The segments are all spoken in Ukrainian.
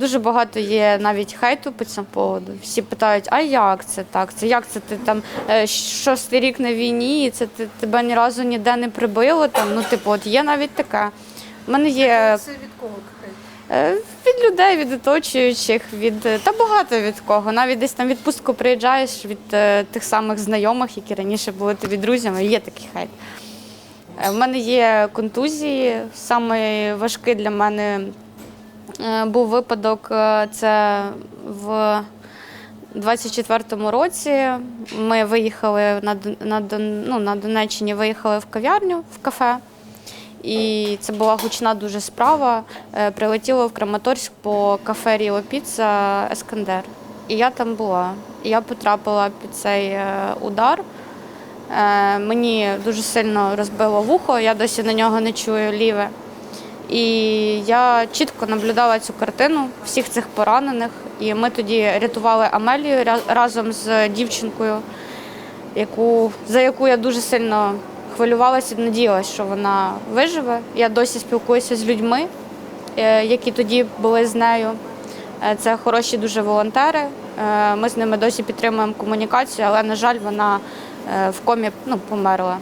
Дуже багато є навіть хейту по цьому поводу. Всі питають, а як це так? Це як це ти там е, шостий рік на війні, і це ти, тебе ні разу ніде не прибило? Там, ну, типу, от є навіть таке. У мене є Це від кого хейт? Від людей, від оточуючих, від е, та багато від кого. Навіть десь там відпустку приїжджаєш від е, тих самих знайомих, які раніше були тобі друзями. Є такий хейт. В мене є контузії. Саме важкий для мене був випадок. е, Це в 24-му році. Ми виїхали на, на, ну, на Донеччині, виїхали в кав'ярню, в кафе. І це була гучна дуже справа. Е, Прилетіло в Краматорськ по кафе Ріо Піца Ескандер. І я там була. І я потрапила під цей е, удар. Е, Мені дуже сильно розбило вухо, я досі на нього не чую ліве. І я чітко наблюдала цю картину всіх цих поранених. І ми тоді рятували Амелію разом з дівчинкою, яку, за яку я дуже сильно хвилювалася і надіялася, що вона виживе. Я досі спілкуюся з людьми, е, які тоді були з нею. Е, Це хороші дуже волонтери. Е, Ми з ними досі підтримуємо комунікацію, але, на жаль, вона в комі ну, померла.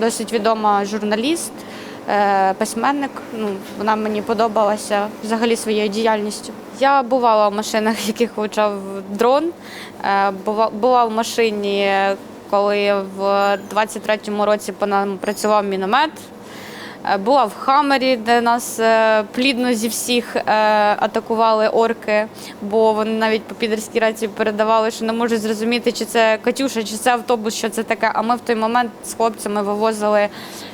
Досить відома журналіст, письменник. Ну, вона мені подобалася взагалі своєю діяльністю. Я бувала в машинах, в яких влучав дрон. Е, була в машині, коли в 23-му році по нам працював міномет. Е, Була в Хамері, де нас е, плідно зі всіх е, атакували орки, бо вони навіть по підерській рації передавали, що не можуть зрозуміти, чи це Катюша, чи це автобус, що це таке. А ми в той момент з хлопцями вивозили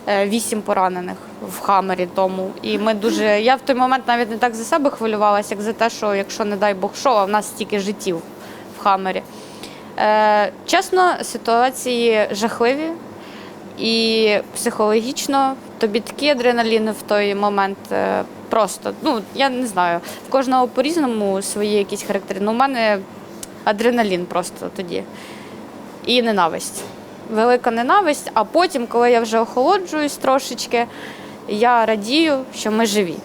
вісім поранених в Хамері тому. І ми дуже. Я в той момент навіть не так за себе хвилювалася, як за те, що якщо, не дай Бог, що, а в нас стільки життів в Хамері. Чесно, ситуації жахливі і психологічно тобі такий адреналін в той момент е, просто. Ну, я не знаю, в кожного по-різному свої якісь характери. Ну, у мене адреналін просто тоді. І ненависть. Велика ненависть, а потім, коли я вже охолоджуюсь трошечки, я радію, що ми живі.